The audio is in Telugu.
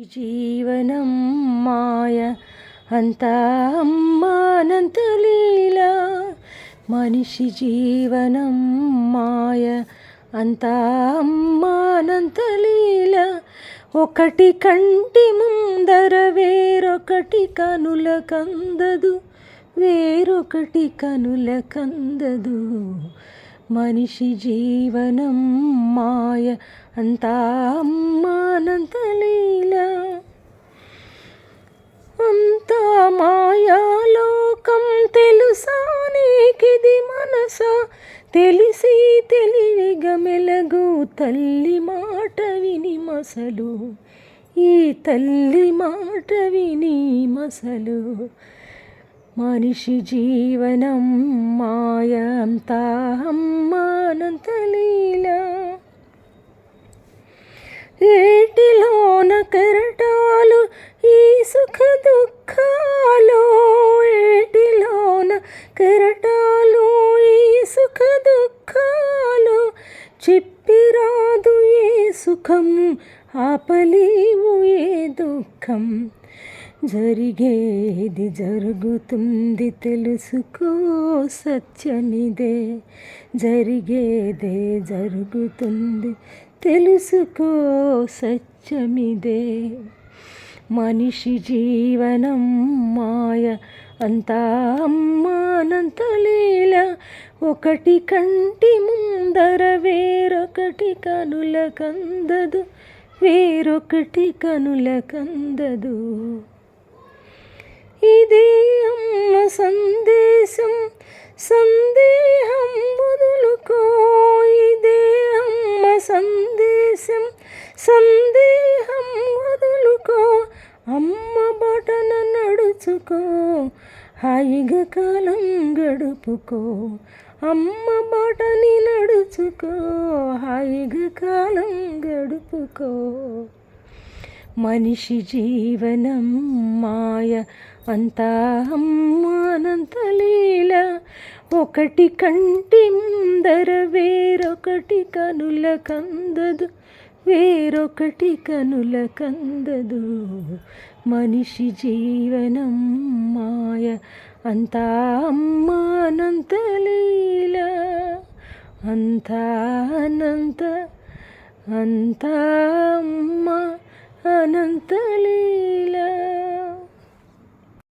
జీవనం మాయ అంతా అమ్మానంత లీల. మనిషి జీవనం మాయ అంతా అమ్మానంత లీల. ఒకటి కంటి ముందర వేరొకటి కనుల కందదు వేరొకటి కనుల కందదు. మనిషి జీవనం మాయ అంతా అమ్మానంత లీల. అంతా మాయాలోకం తెలుసా నీకిది మనసా? తెలిసి తెలివిగా మెలగు తల్లి మాట విని మసలు. ఈ తల్లి మాట విని మసలు. మనిషి జీవనం మాయంతా అమ్మ అమ్మానంత లీల ఏటిలోన కెరటాలు ఈ సుఖ దుఃఖాలు ఏటిలోన కెరటాలు ఈ సుఖ దుఃఖాలు చెప్పిరాదు ఏ సుఖం ఆపలేవు ఏ దుఃఖం. జరిగేది జరుగుతుంది తెలుసుకో సత్యమిదే జరిగేదే జరుగుతుంది తెలుసుకో సత్యమిదే. మనిషి జీవనం మాయ అంతా అమ్మానంత లీల ఒకటి కంటి ముందర వేరొకటి కనుల కందదు. వేరొకటి కనుల కందదు. ఇది హాయిగా కాలం గడుపుకో. అమ్మ బాటని నడుచుకో. హాయిగా కాలం గడుపుకో. మనిషి జీవనం మాయ అంతా అమ్మానంత లీల. ఒకటి కంటి ముందర వేరొకటి కనుల కందదు. వేరొకటి కనుల కందదు. మనిషి జీవనం మాయ అంతా అమ్మానంత లీల అంతా అనంత అంతా అమ్మ అనంత లీల